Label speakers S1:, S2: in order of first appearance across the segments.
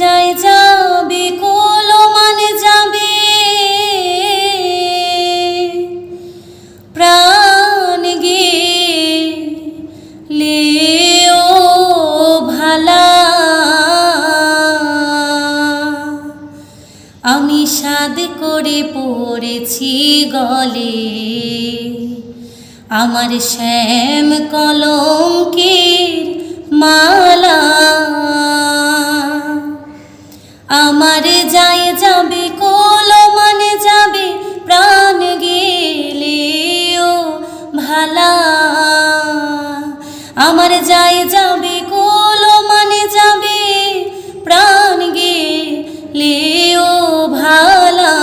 S1: যাই যাবে কোলো মানে যাবে। প্রাণ গে লেও ভালা। আমি সাদ করে পড়েছি গলে। আমার শ্যাম কলঙ্কের মালা। যাই যাবে, কোলো মানে যাবে, প্রাণ গেলেও ভালা।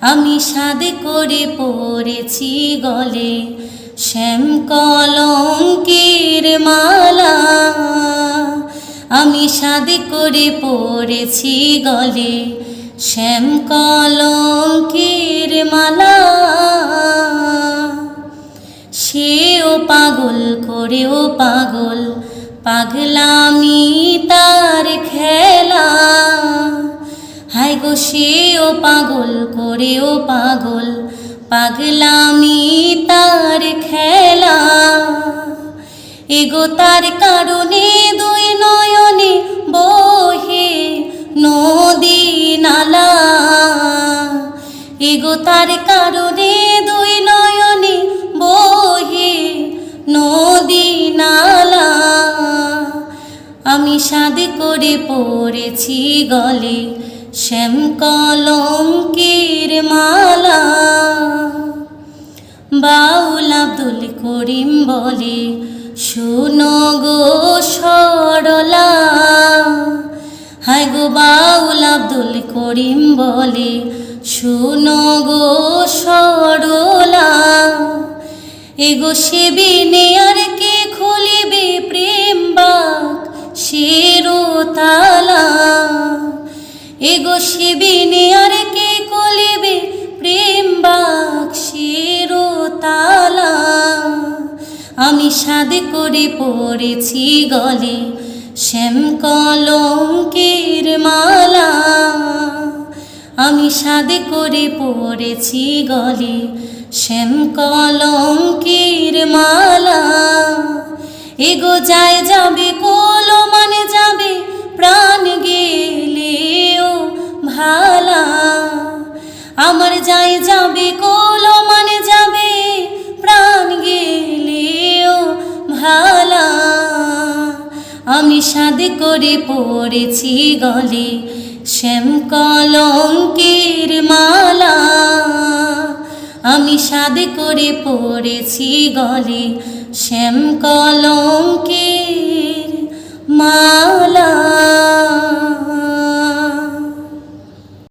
S1: আমি সাদে করে পড়েছি গলে, শ্যাম কলঙ্কের মালা। আমি সাদে করে পড়েছি গলে, শ্যাম কলঙ্কের মালা। পাগল, করেও পাগল। পাগলামি তার খেলা। হাই গো, সেও পাগল, করেও পাগল। পাগলামি তার খেলা। এগো তার কারণে দুই নয়নে বহে নদী নালা। এগো তার কারণে দুই নয়নে সাদ করে পড়েছি গলে শ্যাম কলঙ্কের মালা। বাউল আব্দুল করিম বলে, শোনো গো সরলা। হায় গো বাউল আব্দুল করিম বলে, শোনো গো সরলা। এগো সেবিনে আর কে খুলিবে প্রেম বাক? শেরো তালা এগো শিবিনে আর কে কলিবে প্রেম বাক্সেরও তালা আমি সাদে করে পড়েছি গলে শ্যাম কলঙ্কের মালা। আমি সাদে করে পড়েছি গলে শ্যাম কলঙ্কের মালা। এগো যায় যাবে কোলো মানে যাবে, প্রাণ গেলেও ভালা। আমার যাই যাবে কোলো মানে যাবে, প্রাণ গেলেও ভালা। আমি সাদে করে পড়েছি গলে, শ্যাম কলঙ্কের মালা। আমি সাদে করে পড়েছি গলে শ্যাম কলঙ্কের